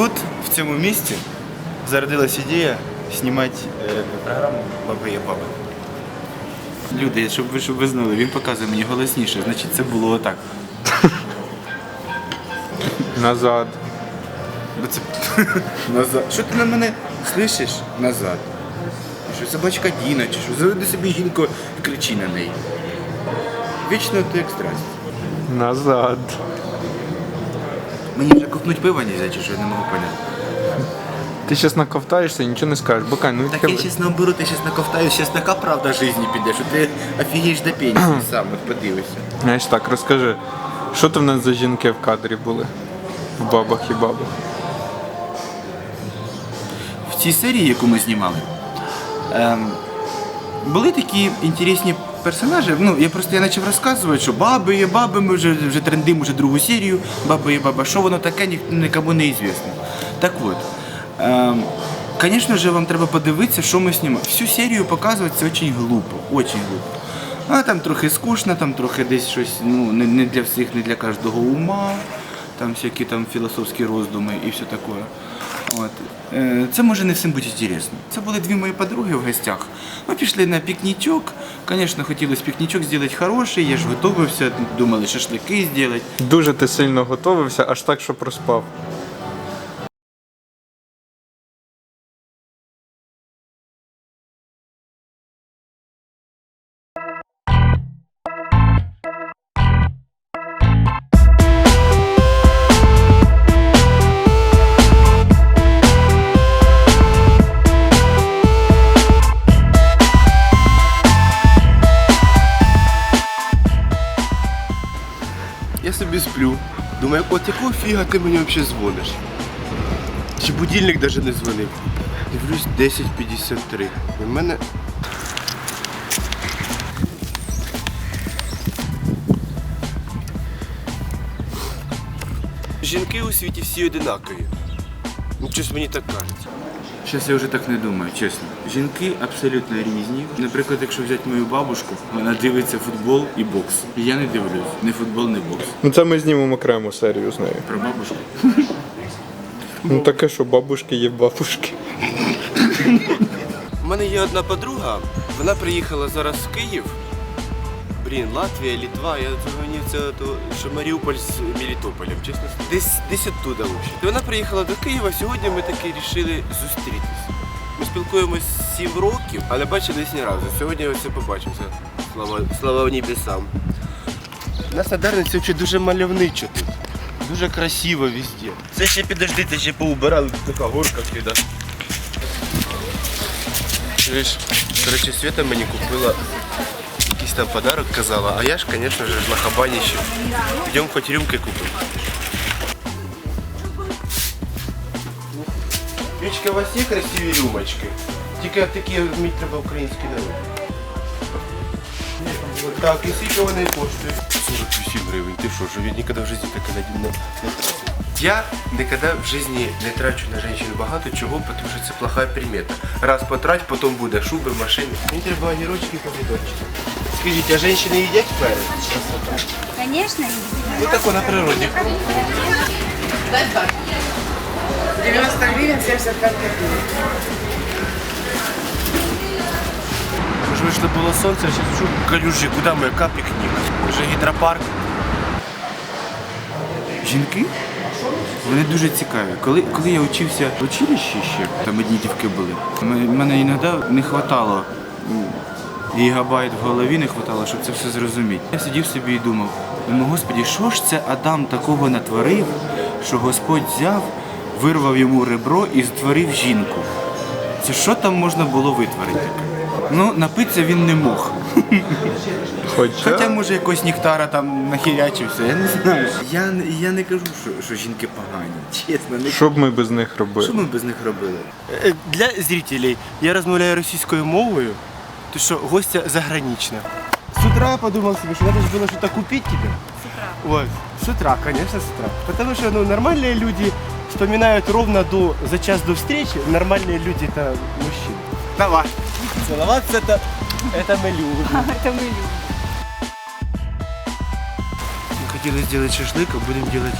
тут, в цьому місці, зародилась ідея знімати е, програму Баби є баби. Люди, щоб ви, щоб ви знали, він показує мені голосніше, значить це було отак. Назад. Бо це... Назад. Що ти на мене слышиш? Назад. Що собачка Діна, чи що? Заведи собі жінку і кричи на неї. Вічно ти як страсть. Назад. Мені вже ковтнуть пива нельзя, чи що я не можу поняти. Ти зараз наковтаєшся і нічого не скажеш. Бакань, ну Так я сейчас наоборот, я сейчас накофтаю, сейчас така правда жизни піде, що ти офігієш до пенсії сам, от подивишся. Знаєш так, розкажи, що там в нас за жінки в кадрі були? В бабах і бабах. В цій серії, яку ми знімали, ем, були такі інтересні персонажі. Ну, я просто я почав розказувати, що баби є баби, ми вже, вже трендимо вже другу серію, баби є баба. Що воно таке, ні, нікому не звісно. Так от. Ем, Звісно ж, вам треба подивитися, що ми знімаємо. Всю серію показувати це дуже глупо, дуже глупо. А там трохи скучно, там трохи десь щось ну, не, не для всіх, не для кожного ума, там всякі там філософські роздуми і все таке. От. Е, Це може не всім бути інтересно. Це були дві мої подруги в гостях. Ми пішли на пікнічок. Звісно, хотілося пікнічок зробити хороший, я ж готувався, думали шашлики зробити. Дуже ти сильно готувався, аж так, що проспав. Собі сплю. Думаю, от якого фіга ти мені взагалі дзвониш? Чи будильник навіть не дзвонив. Дивлюсь 10.53. І в мене. Жінки у світі всі одинакові. Ну, щось мені так кажеться. Зараз я вже так не думаю, чесно. Жінки абсолютно різні. Наприклад, якщо взяти мою бабушку, вона дивиться футбол і бокс. І я не дивлюсь. Ні футбол, ні бокс. Ну це ми знімемо окрему серію з нею. Про бабушку. Ну таке, що бабушки є бабушки. У мене є одна подруга, вона приїхала зараз в Київ. Блін, Латвія, Літва, я мені це то, що Маріуполь з Мелітополем, чесно. Десь десь оттуда взагалі. Вона приїхала до Києва, сьогодні ми таки вирішили зустрітися. Ми спілкуємось 7 років, але бачились ні разу. Сьогодні ось побачимося. Слава, слава небесам. У нас на Дарниці взагалі дуже мальовничо тут. Дуже красиво везде. Це ще підожди, це ще поубирали, така горка. Чуєш, коротше, Света мені купила якийсь там подарок, казала, а я ж, звісно ж, на хабаніще. Йдемо хоч рюмки купимо. Вічка, у вас є красиві рюмочки? Тільки такі вміть треба українські народ. Так, і скільки вони коштують? 48 гривень. Ти що, що він ніколи в житті таке не, не, не тратив? Я ніколи в житті не трачу на жінок багато чого, тому що це плохая примета. Раз потрать, потім буде шуби, машини. Мені треба огірочки і помідорчики. Скажіть, а жінки їдять перець? Конечно, Ну так на природі. 90 гривен 75 копеек. Ми ж вийшло було сонце, зараз що калюжі, куди ми, яка пікнік? Вже гідропарк. Жінки? Вони дуже цікаві. Коли, коли я вчився в училищі ще, там одні дівки були, мене іноді не вистачало гігабайт в голові не вистачало, щоб це все зрозуміти. Я сидів собі і думав, думаю, господі, що ж це Адам такого натворив, що Господь взяв, вирвав йому ребро і створив жінку. Це що там можна було витворити? Ну, напитися він не мог. Хоча, Хоча може якось нектара там нахилячився, я не знаю. Я, не- я не кажу, що, що жінки погані. Чесно, не що б ми без них робили? що ми без них робили? Е, Для зрителей я розмовляю російською мовою, то що гостя загранична. С утра я подумал себе, что надо же было что-то купить тебе. С утра? Вот, с утра, конечно, с утра. Потому что ну, нормальные люди вспоминают ровно до, за час до встречи, нормальные люди это мужчины. Давай. Целоваться это, это мы любим. это мы любим. Мы хотели сделать шашлык, а будем делать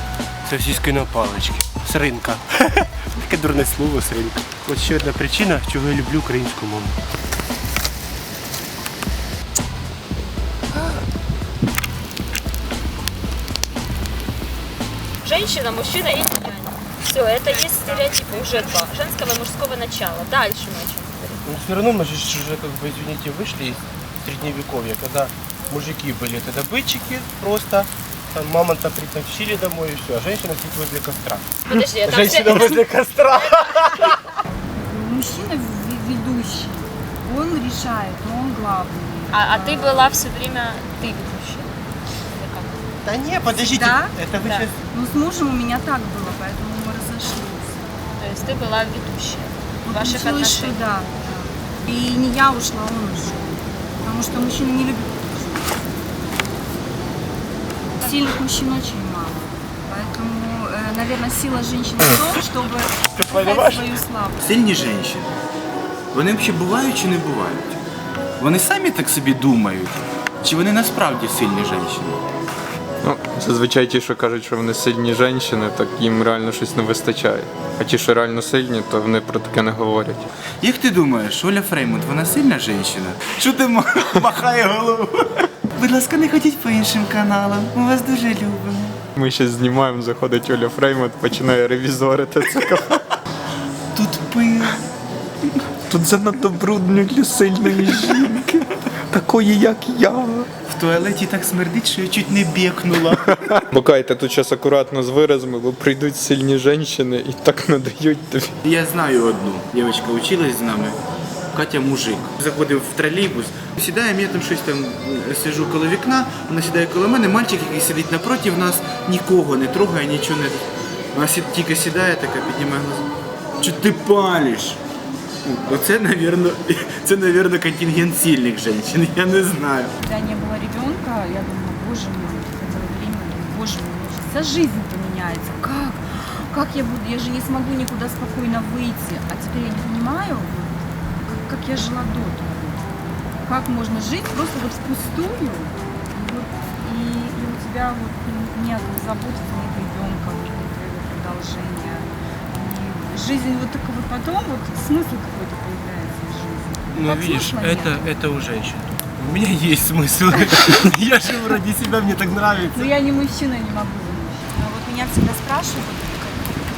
сосиской на палочке. з ринка. Таке дурне слово з ринка. От ще одна причина, чого я люблю українську мову. Женщина, мужчина и нянь. Все, это есть стереотипы, уже два. Женского и мужского начала. Дальше мы о чем говорим. Но все равно мы же уже, как бы, извините, вышли из средневековья, когда мужики были это добытчики просто, там мамонта притащили домой и все, а женщина сидит возле костра. Подожди, это Женщина возле костра. Мужчина ведущий, он решает, но он главный. А, а ты была все время ты ведущая. Или как? Да не, подождите, Да? это вы Да. сейчас... Ну, с мужем у меня так было, поэтому мы разошлись. То есть ты была ведущая Вот ваших получилось, что отношений. да, да. И не я ушла, он ушел. Потому что мужчина не любит Сильных мужчин очень мало. Поэтому, э, наверное, сила женщины в том, чтобы понимаешь? показать свою слабость. Сильні жінки. Вони взагалі бувають чи не бувають? Вони самі так собі думають, чи вони насправді сильні жінки? Ну, зазвичай ті, що кажуть, що вони сильні жінки, так їм реально щось не вистачає. А ті, що реально сильні, то вони про таке не говорять. Як ти думаєш, Оля Фреймут, вона сильна жінка? Що ти махає головою? Будь ласка, не ходіть по іншим каналам. Ми вас дуже любимо. Ми ще знімаємо, заходить Оля Фреймут, починає ревізорити це кафе. Тут пил. Тут занадто брудно для сильної жінки, такої, як я. В туалеті так смердить, що я чуть не бікнула. Бокайте тут зараз акуратно з виразами, бо прийдуть сильні жінки і так надають тобі. Я знаю одну. Дівчинка училась з нами. Катя мужик. Заходив в тролейбус, сідаємо, я там щось там сижу коло вікна, вона сідає коло мене, мальчик, який сидить напроти нас, нікого не трогає, нічого не. Вона тільки сідає, така піднімає глаза. Чи ти палиш? Оце, навірно, це, навірно, контингент сильних жінок, я не знаю. Когда не было ребенка, я думала, боже мой, это время, боже мой, вся жизнь поменяется. Как? Как я буду? Я же не смогу никуда спокойно выйти. А теперь я не понимаю, вот, как я жила до того. Как можно жить просто вот впустую, и, вот, и, и у тебя вот нет заботы, нет ребенка, нет продолжения. И жизнь вот вот потом, вот смысл какой-то появляется. Ну, Так видишь, смысла это, нет. это у женщин. У меня есть смысл. Я живу ради себя, мне так Ну нравится. я не мужчина, не могу за мужчину. Но вот меня всегда спрашивают,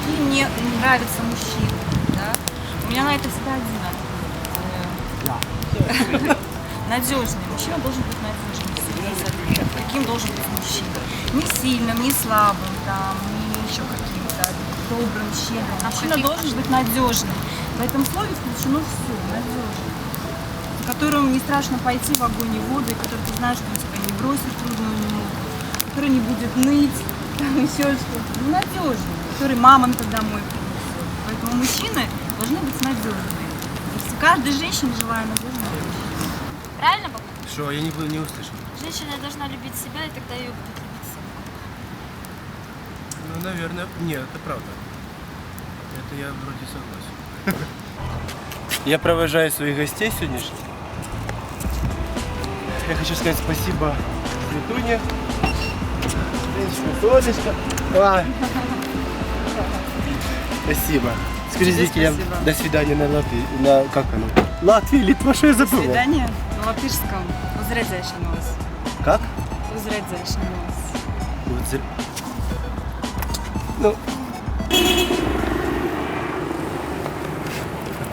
какие мне нравятся мужчины. Да? У меня на это всегда один ответ. Надежный. Мужчина должен быть надежным. Каким должен быть мужчина? Не сильным, не слабым, там, не еще каким-то добрым, щедрым. Мужчина должен быть надежным. В этом слове включено все, надежный за которым не страшно пойти в огонь и воду, и который ты знаешь, что он тебя не бросит трудную минуту, который не будет ныть, там еще что-то. Ну, надежный, который мамонта домой принесет. Поэтому мужчины должны быть надежными. И каждой женщине желаю надежного мужчину. Правильно, папа? Что, я не, был- не услышал. Женщина должна любить себя, и тогда ее будет любить сын. Ну, наверное, нет, это правда. Это я вроде согласен. Я провожаю своих гостей сегодняшних. Я хочу сказать спасибо Светуне. Солнышко. Ой. Спасибо. Скажи зрителям до свидания на Латвии. На как оно? Латвия, Литва, что я забыл? Свидание на латышском. Uzredzēšanos. Как? За- Ну.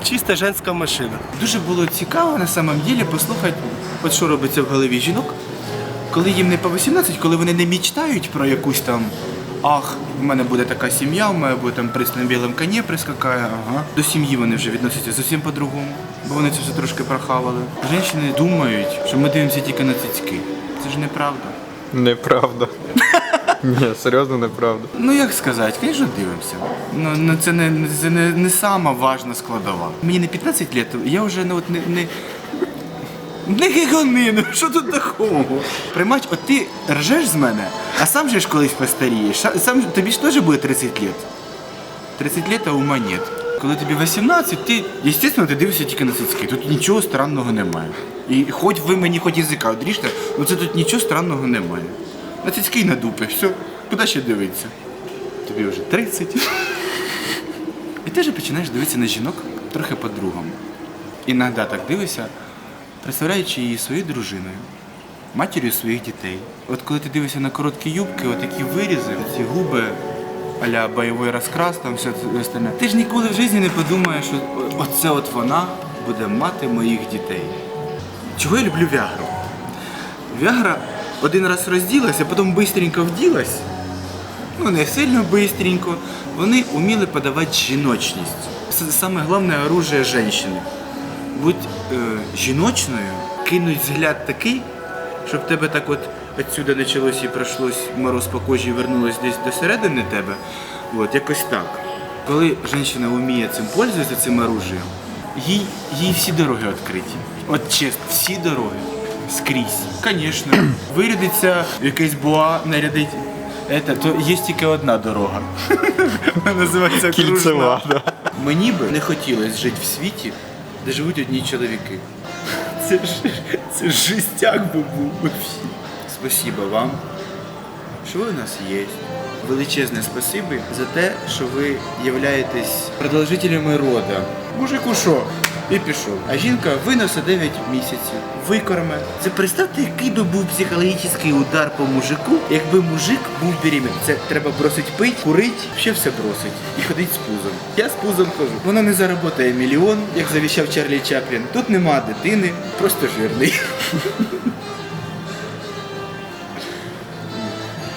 Чисто женська машина. Дуже було цікаво на самом ділі послухати, от що робиться в голові жінок, коли їм не по 18, коли вони не мічтають про якусь там. Ах, в мене буде така сім'я, в мене буде там приз на білому коні прискакає. Ага. До сім'ї вони вже відносяться зовсім по-другому, бо вони це все трошки прохавали. Жінки думають, що ми дивимося тільки на цицьки. Це ж неправда. Неправда. Ні, серйозно неправда. Ну як сказати, звісно, дивимося. Ну, ну це не, це не, не сама важна складова. Мені не 15 років, я вже ну, от не. не... Не гигони, ну що тут такого? Приймач, от ти ржеш з мене, а сам же ж колись постарієш. Сам тобі ж теж буде 30 років. 30 лет, а ума нет. Коли тобі 18, ти, звісно, ти дивишся тільки на цицьки. Тут нічого странного немає. І хоч ви мені хоч язика одріжте, ну це тут нічого странного немає. На цицьки й на дупи, все. Куди ще дивитися? Тобі вже 30. І ти вже починаєш дивитися на жінок трохи по-другому. Іноді так дивишся, представляючи її своєю дружиною, матір'ю своїх дітей. От коли ти дивишся на короткі юбки, отакі вирізи, ці губи а-ля бойовий розкрас, там все остальне. Ти ж ніколи в житті не подумаєш, що оце от вона буде мати моїх дітей. Чого я люблю Вягру? Вягра один раз розділася, потім швидко вділась. Ну, не сильно швидко. Вони вміли подавати жіночність. Це головне оружие жінки. Будь е, жіночною, кинуть взгляд такий, щоб тебе так от отсюди почалось і пройшлось мороз по кожі і вернулось десь до середини тебе. От, якось так. Коли жінка вміє цим пользуватися, цим оружием, їй, їй всі дороги відкриті. От чесно, всі дороги. Скрізь. Звісно. Вирядиться в якийсь буа, нарядить. Это, то є тільки одна дорога. Вона називається Кільцева, Кружна. Мені би не хотілося жити в світі, де живуть одні чоловіки. Це ж це жестяк би був вообще. Спасибо вам, що ви у нас є. Величезне спасибо за те, що ви являєтесь продовжителями рода. Мужику що? І пішов. А жінка винесе 9 місяців, викорме. Це представте, який би був психологічний удар по мужику, якби мужик був беременний. Це треба бросить пить, курить, ще все бросить і ходить з пузом. Я з пузом хожу. Воно не заработає мільйон, як завіщав Чарлі Чаплін. Тут нема дитини, просто жирний.